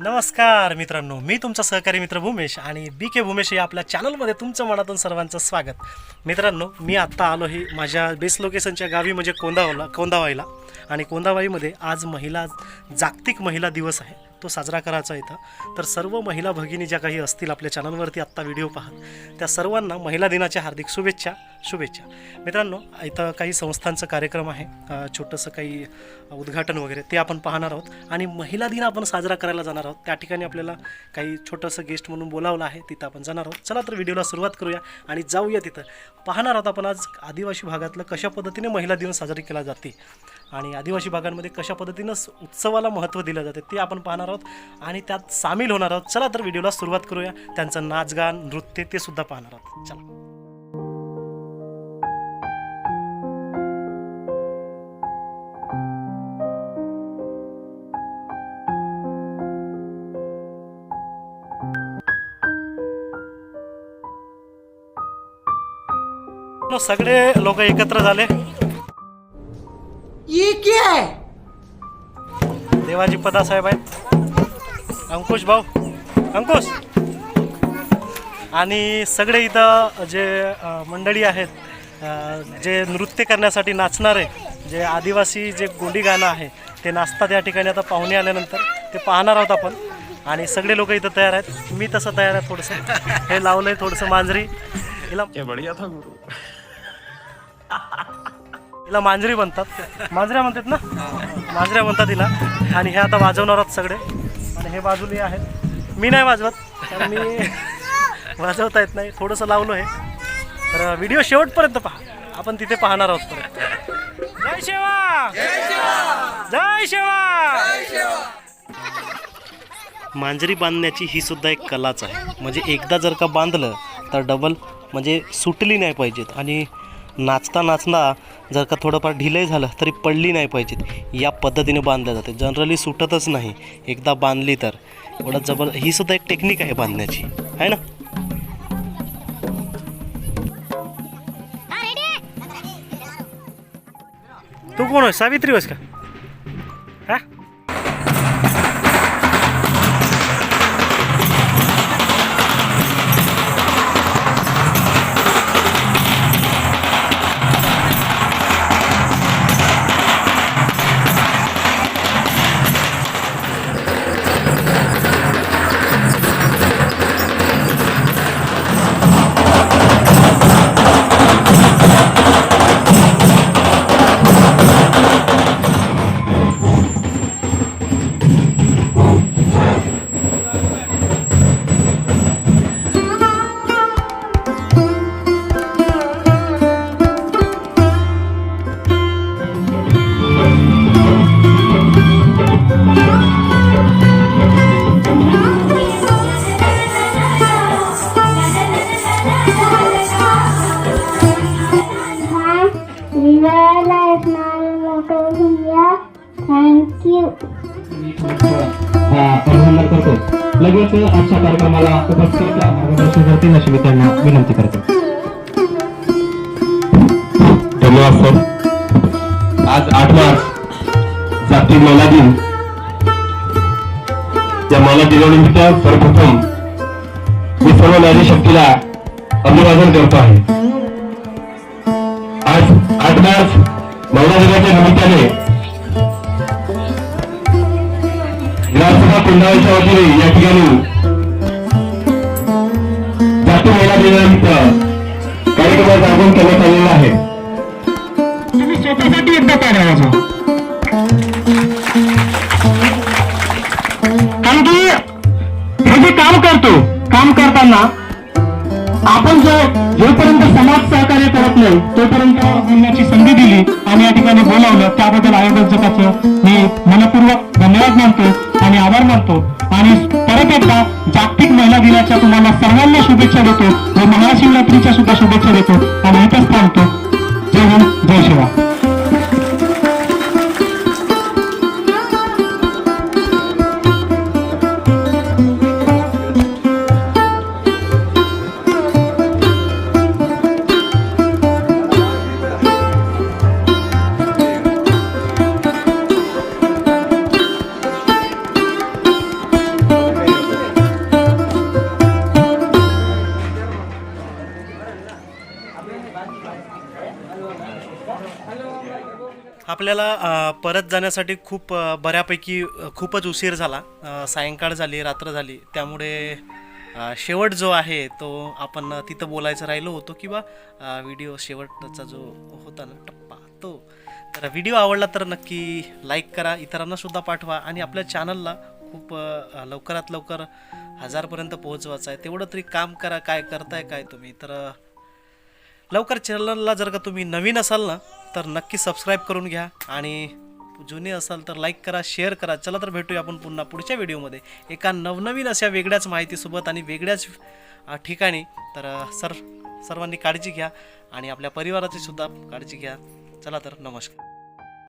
नमस्कार मित्रांनो मी तुमचा सहकारी मित्र भूमेश आणि बी के भूमेश या आपल्या चॅनलमध्ये तुमचं मनातून सर्वांचं स्वागत. मित्रांनो मी आत्ता आलो ही माझ्या बेस लोकेशनच्या गावी म्हणजे कोंदावला कोंदावाईला आणि कोंदावाईमध्ये आज महिला जागतिक महिला दिवस आहे. तो साजरा करायचा इथं. तर सर्व महिला भगिनी ज्या काही असतील आपल्या चॅनलवरती आत्ता व्हिडिओ पाहत त्या सर्वांना महिला दिनाच्या हार्दिक शुभेच्छा शुभेच्छा. मित्रांनो इथं काही संस्थांचं कार्यक्रम आहे. छोटंसं काही उद्घाटन वगैरे ते आपण पाहणार आहोत. आणि महिला दिन आपण साजरा करायला जाणार आहोत. त्या ठिकाणी आपल्याला काही छोटंसं गेस्ट म्हणून बोलावलं आहे तिथं आपण जाणार आहोत. चला तर व्हिडिओला सुरुवात करूया आणि जाऊया तिथं. पाहणार आहोत आपण आज आदिवासी भागातलं कशा पद्धतीने महिला दिन साजरी केला जाते. आणि आदिवासी भागांमध्ये कशा पद्धतीनं उत्सवाला महत्त्व दिलं जाते ते आपण पाहणार आहोत. आणि त्यात सामील होणार आहोत. चला तर व्हिडिओला सुरुवात करूया. त्यांचं नाचगान नृत्य ते सुद्धा पाहणार आहोत. चला. सगळे लोक एकत्र झाले. ये क्या है देवाजी पदा साहेब आहेत. अंकुश भाऊ. अंकुश. आणि सगळे इथं जे मंडळी आहेत जे नृत्य करण्यासाठी नाचणारे जे आदिवासी जे गोंडी गाणं आहे ते नाचतात या ठिकाणी आता पाहुणे आल्यानंतर. ते पाहणार आहोत आपण. आणि सगळे लोक इथं तयार आहेत. मी तसं तयार आहे थोडंसं. हे लावलं आहे थोडंसं मांजरी. हिला बढ़िया था गुरु. तिला मांजरी म्हणतात मांजऱ्या म्हणतात ना? मांजऱ्या म्हणतात तिला आणि हे आता वाजवणार आहोत सगळे. आणि हे बाजूला आहेत. मी नाही वाजवत कारण मी वाजवता येत नाही. थोडंसं लावलो आहे तर व्हिडिओ शेवटपर्यंत पहा. आपण तिथे पाहणार आहोत परत. जय शेवा! जय शेवा! मांजरी बांधण्याची ही सुद्धा एक कलाच आहे. म्हणजे एकदा जर का बांधलं तर डबल म्हणजे सुटली नाही पाहिजेत. आणि नाचता नाचता जर का थोडंफार ढिलही झालं तरी पडली नाही पाहिजेत. या पद्धतीने बांधल्या जाते. जनरली सुटतच नाही. एकदा बांधली तर. एवढं जबर ही सुद्धा एक टेक्निक आहे बांधण्याची. आहे ना? तू कोण आहे? सावित्री होस का? हा? थँक करतो लगेच आजच्या कार्यक्रमाला उपस्थित करतील अशी मी त्यांना विनंती करतो धन्यवाद सर आज आठ मार्च जागतिक दिन. दिनानिमित्त सर्वप्रथम मी सर्व नारी शक्तीला अभिवादन करतो आहे. आज आठ मार्च महिला दिनाच्या निमित्ताने कुंडाळीच्या वतीने या ठिकाणी जागतिक महिला दिनानिमित्त कार्यक्रमाचं आगमन करण्यात आलेलं आहे. तुम्ही स्वतःसाठी एकदा पाडा वाजवा कारण की हे जे काम करतो काम करताना आपण जो जोपर्यंत समाज सहकार्य करत नाही तोपर्यंत बोलण्याची संधी दिली आणि या ठिकाणी बोलावलं त्याबद्दल आयोजकाचं मी मनपूर्वक धन्यवाद मानतो. आणि आभार मानतो. आणि परत एकदा जागतिक महिला दिनाच्या तुम्हाला सर्वांना शुभेच्छा देतो. व महाशिवरात्रीच्या सुद्धा शुभेच्छा देतो. आणि इथंच थांबतो. जय हिंद जय शिवा. आपल्याला परत जाण्यासाठी खूप बऱ्यापैकी खूपच उशीर झाला. सायंकाळ झाली रात्र झाली. त्यामुळे शेवट जो आहे तो आपण तिथं बोलायचं राहिलो होतो किंवा व्हिडिओ शेवटचा जो होता ना टप्पा तो. तर व्हिडिओ आवडला तर नक्की लाईक करा इतरांनासुद्धा पाठवा आणि आपल्या चॅनलला खूप लवकरात लवकर हजारपर्यंत पोहोचवायचं आहे. तेवढं तरी काम करा काय करताय काय तुम्ही. तर लवकर चॅनलला जर का तुम्ही नवीन असाल ना तर नक्की सबस्क्राईब करून घ्या. आणि जुने असाल तर लाईक करा शेअर करा. चला तर भेटूया आपण पुन्हा पुढच्या व्हिडिओमध्ये एका नवनवीन अशा वेगळ्याच माहितीसोबत आणि वेगळ्याच ठिकाणी. तर सर सर्वांनी काळजी घ्या आणि आपल्या परिवाराची सुद्धा काळजी घ्या. चला तर नमस्कार.